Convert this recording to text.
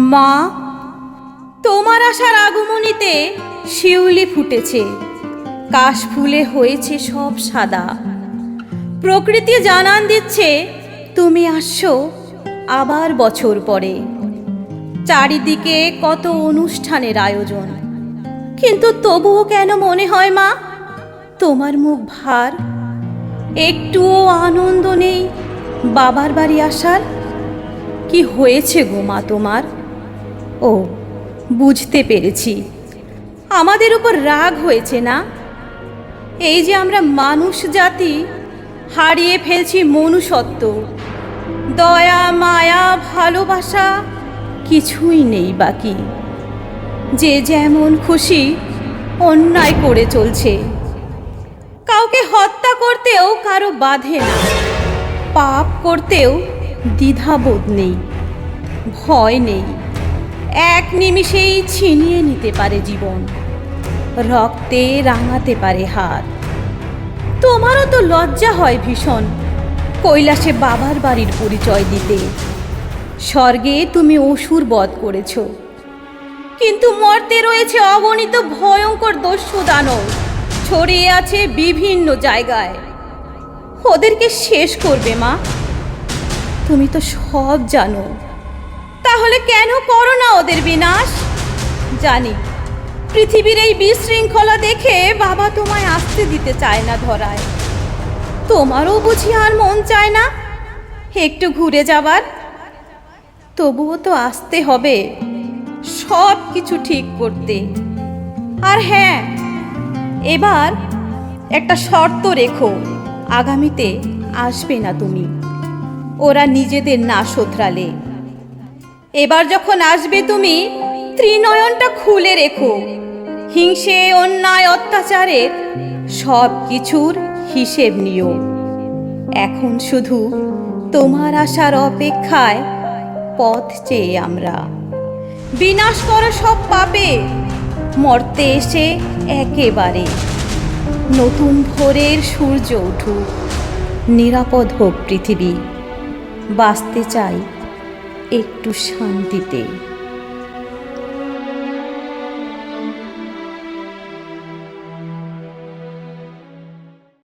মা, তোমার আসার আগমনীতে শিউলি ফুটেছে। কাশ ফুলে হয়েছে সব সাদা। প্রকৃতি জানান দিচ্ছে, তুমি আসছো আবার বছর পরে। চারিদিকে কত অনুষ্ঠানের আয়োজন। কিন্তু তবুও কেন মনে হয় মা? তোমার মুখ ভার। একটুও আনন্দ নেই বাবার বাড়ি আসার। কি হয়েছে গো মা তোমার? ও, বুঝতে পেরেছি। আমাদের উপর রাগ হয়েছে না? এই যে আমরা মানুষ জাতি, হারিয়ে ফেলছি মনুষ্যত্ব। দয়া, মায়া, ভালোবাসা কিছুই নেই বাকি। যে যেমন খুশি অন্যায় করে চলছে। কাউকে হত্যা করতেও কারও বাধে না। পাপ করতেও দ্বিধাবোধ নেই। ভয় নেই। এক নিমিষেই ছিনিয়ে নিতে পারে জীবন। রক্তে রাঙাতে পারে হাত। তোমারও তো লজ্জা হয় ভীষণ কৈলাসে বাবার বাড়ির পরিচয় দিতে। স্বর্গে তুমি অসুর বধ করেছ। কিন্তু মর্তে রয়েছে অগণিত ভয়ঙ্কর দস্যু দানব। ছড়িয়ে আছে বিভিন্ন জায়গায়। ওদেরকে শেষ করবে মা। তুমি তো সব জানো। তাহলে কেন করো না ওদের বিনাশ? জানি, পৃথিবীর এই বিশৃঙ্খলা দেখে বাবা তোমায় আসতে দিতে চায় না ধরায়। তোমারও বুঝি আর মন চায় না? একটু ঘুরে যাবার? তবুও তো আসতে হবে। সব কিছু ঠিক করতে। আর হ্যাঁ এবার একটা শর্ত রেখো, আগামীতে আসবে না তুমি। ওরা নিজেদের না শোধরালে। এবার যখন আসবে তুমি, ত্রিনয়নটা খুলে রেখো। হিংসে, অন্যায় অত্যাচারের সব কিছুর হিসেব নিও। এখন শুধু তোমার আসার অপেক্ষায় পথ চেয়ে আমরা। বিনাশ করো সব পাপে, মর্তে এসে একেবারে। নতুন ভোরের সূর্য উঠুক, নিরাপদ হোক পৃথিবী। বাঁচতে চাই একটু শান্তিতে।